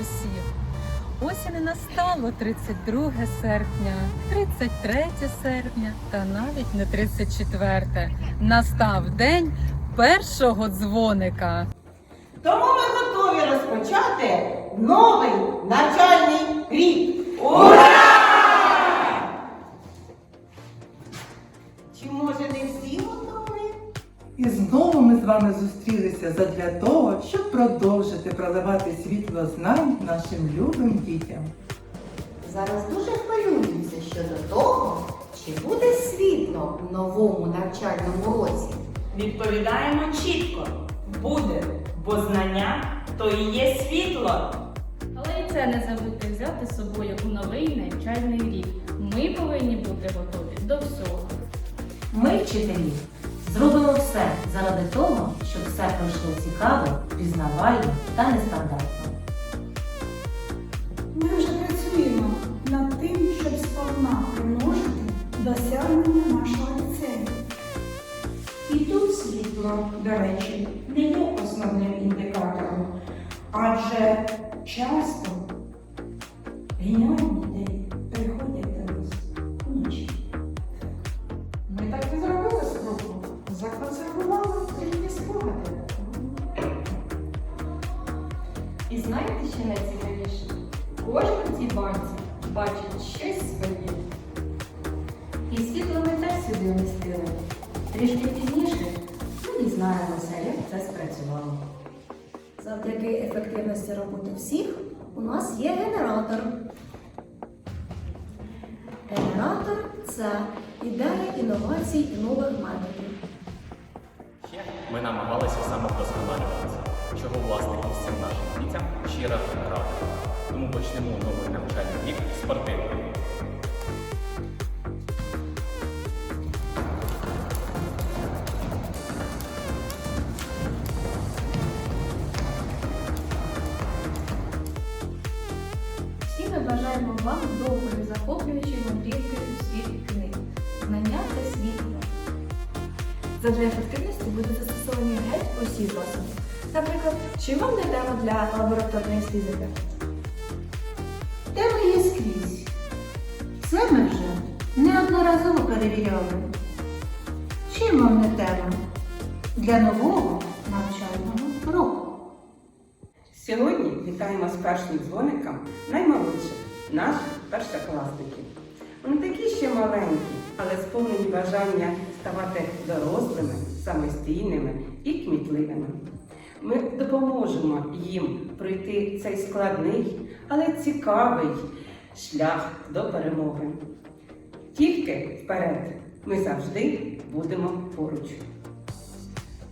усіх. Ось не настало 32 серпня, 33 серпня та навіть не 34. Настав день першого дзвоника. Тому ми готові розпочати новий навчальний рік. Чи задля того, щоб продовжити проливати світло знань нашим любим дітям. Зараз дуже хвилююся щодо того, чи буде світло в новому навчальному році. Відповідаємо чітко. Буде, бо знання то і є світло. Але і це не забудьте взяти з собою у новий навчальний рік. Ми повинні бути готові до всього. Ми, вчителі, зробимо все заради того, щоб все пройшло цікаво, пізнавально та нестандартно. Ми вже працюємо над тим, щоб сповна примножити досягнення нашого ліцею. І тут світло, до речі, не є основним індикатором, адже часто сюди вмістили. Трішки пізніше ми дізнаємося, як це спрацювало. Завдяки ефективності роботи всіх у нас є генератор. Генератор це ідея інновацій і нових методів. Ще ми намагалися самовдосконалюватися, чого власне і всім нашим дітям щиро рада. Тому почнемо новий навчальний рік спортивний. Вам довгої захоплюючої мандрівки у світ книг. Знання це світло. Задля ефективності будуть застосовані геть усі засоби. Наприклад, чи вам не тема для лабораторної фізики? Теми є скрізь. Це ми вже неодноразово перевіряли. Чим вам не тема для нового навчального року? Сьогодні вітаємо з першим дзвоником наймолодших наших першокласників. Вони такі ще маленькі, але сповнені бажання ставати дорослими, самостійними і кмітливими. Ми допоможемо їм пройти цей складний, але цікавий шлях до перемоги. Тільки вперед ми завжди будемо поруч.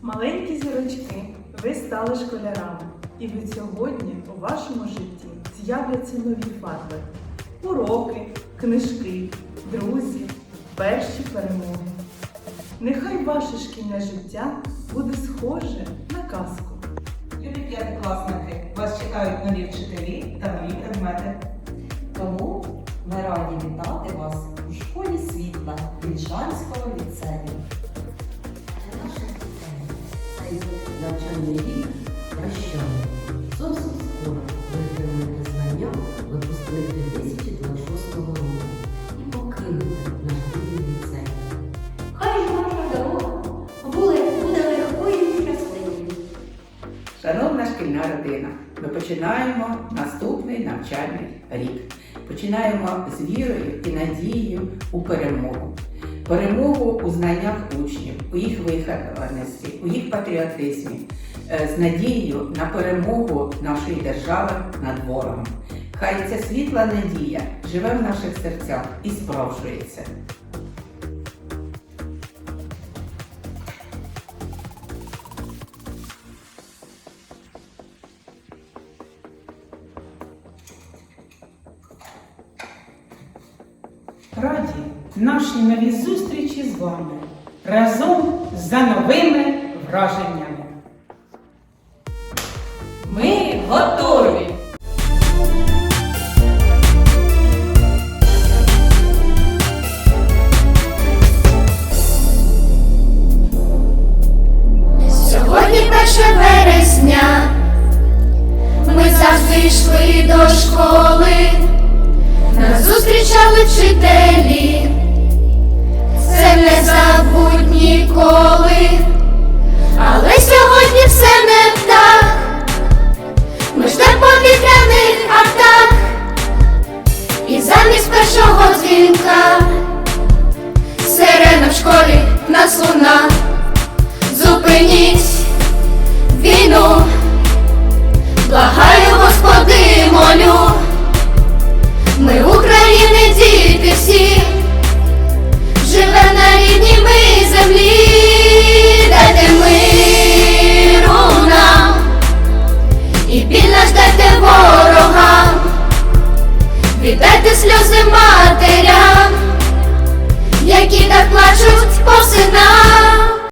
Маленькі зірочки, ви стали школярами, і від сьогодні у вашому житті з'являться нові фарби. Уроки, книжки, друзі, перші перемоги. Нехай ваше шкільне життя буде схоже на казку. Любі п'ятикласники, вас чекають нові вчителі та нові предмети. Тому ми раді вітати вас у школі світла Вільшанського ліцею. Для наших дітей навчальний рік прощальний. Зовсім скоро ви отримаєте знання випускник 2026 року і покинете наш рідний ліцей. Хай ваша дорога буде, легкою і щасливою. Шановна шкільна родина, ми починаємо наступний навчальний рік. Починаємо з вірою і надією у перемогу. Перемогу у знаннях учнів, у їх вихованості, у їх патріотизмі, з надією на перемогу нашої держави над ворогом. Хай ця світла надія живе в наших серцях і справжується. Раді нашій новій зустрічі з вами разом за новими враженнями. Ми весна, сирена в школі нас луна, зупиніть війну, благаю господи, молю, ми України, діти всі, живе на рідній ми землі, дайте миру нам. І біль наш дайте ворогам, віддайте сльози мати. Let's